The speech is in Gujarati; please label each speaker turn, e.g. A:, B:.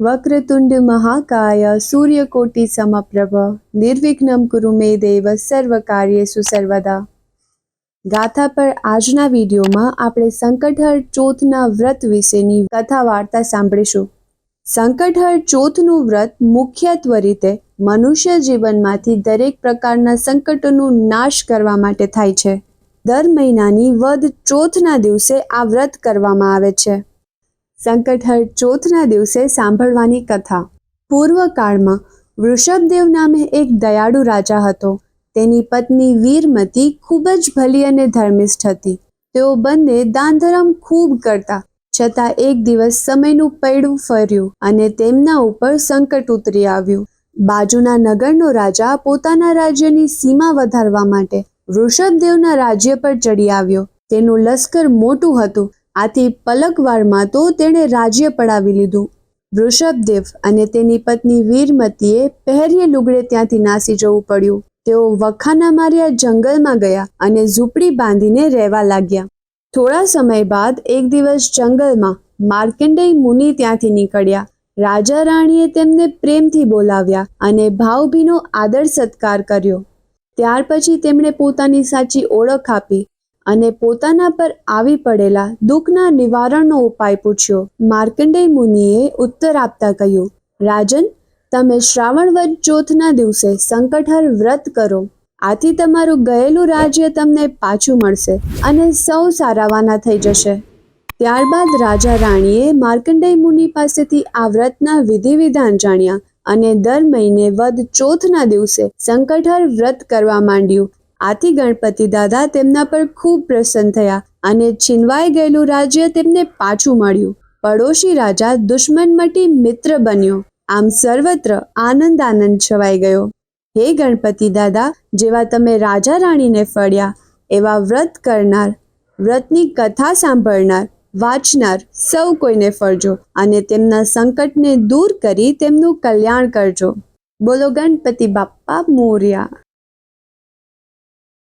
A: વક્રતુંડ મહાકાય સૂર્યકોટિ સમપ્રભ નિર્વિઘ્નમ કુરુ મે દેવ સર્વ કાર્યેષુ સર્વદા ગાથા પર આજના વિડીયોમાં આપણે સંકટહર ચોથના વ્રત વિશેની કથા વાર્તા સાંભળીશું સંકટહર ચોથનું વ્રત મુખ્યત્વ રીતે મનુષ્ય જીવનમાંથી દરેક પ્રકારના સંકટોનું નાશ કરવા માટે થાય છે દર મહિનાની વધ ચોથના દિવસે આ વ્રત કરવામાં આવે છે સંકટહર ચોથના દિવસે સાંભળવાની કથા. પૂર્વકાળમાં વૃષભદેવ નામે એક દયાળુ રાજા હતો. તેની પત્ની વીરમતી ખૂબ જ ભલી અને ધર્મિષ્ઠ હતી. તેઓ બંને દાનધરમ ખૂબ કરતા, છતાં એક દિવસ સમયનું પૈડું ફર્યું અને તેમના ઉપર સંકટ ઉતરી આવ્યું. બાજુના નગરનો રાજા પોતાના રાજ્યની સીમા વધારવા માટે વૃષભદેવના રાજ્ય પર ચડી આવ્યો. તેનું લશ્કર મોટું હતું. આથી પલકવારમાં તો તેણે રાજ્ય પડાવી લીધું. વૃષભદેવ અને તેની પત્ની વીરમતીએ પહેરીએ લુગડે ત્યાંથી નાસી જવું પડ્યું. તેઓ વખાના માર્યા જંગલમાં ગયા અને ઝૂંપડી બાંધીને રહેવા લાગ્યા. થોડા સમય બાદ એક દિવસ જંગલમાં માર્કંડેય મુનિ ત્યાંથી નીકળ્યા. રાજા રાણીએ તેમને પ્રેમથી બોલાવ્યા અને ભાવભીનો આદર સત્કાર કર્યો. ત્યાર પછી તેમણે પોતાની સાચી ઓળખ આપી અને પોતાના પર આવી પડેલા દુઃખના નિવારણનો ઉપાય પૂછ્યો. માર્કંડેય મુનિએ ઉત્તર આપતા કહ્યું, રાજન, તમે શ્રાવણ વદ ચોથના દિવસે સંકટહર વ્રત કરો. આથી તમારું ગયેલું રાજ્ય તમને પાછું મળશે અને સૌ સારાવાના થઈ જશે. ત્યારબાદ રાજા રાણીએ માર્કંડેય મુનિ પાસેથી આ વ્રતના વિધિ વિધાન જાણ્યા અને દર મહિને વદ ચોથના દિવસે સંકટહર વ્રત કરવા માંડ્યું. આથી ગણપતિ દાદા તેમના પર ખૂબ પ્રસન્ન થયા અને છીનવાઈ ગયેલું રાજ્ય તેમને પાછું મળ્યું. પડોશી રાજા દુશ્મન મટી મિત્ર બન્યો. આમ સર્વત્ર આનંદ આનંદ છવાઈ ગયો. હે ગણપતિ દાદા, જેવા તમે રાજા રાણીને ફળ્યા, એવા વ્રત કરનાર, વ્રતની કથા સાંભળનાર, વાંચનાર સૌ કોઈને ફળજો અને તેમના સંકટને દૂર કરી તેમનું કલ્યાણ કરજો. બોલો ગણપતિ બાપ્પા મોર્યા.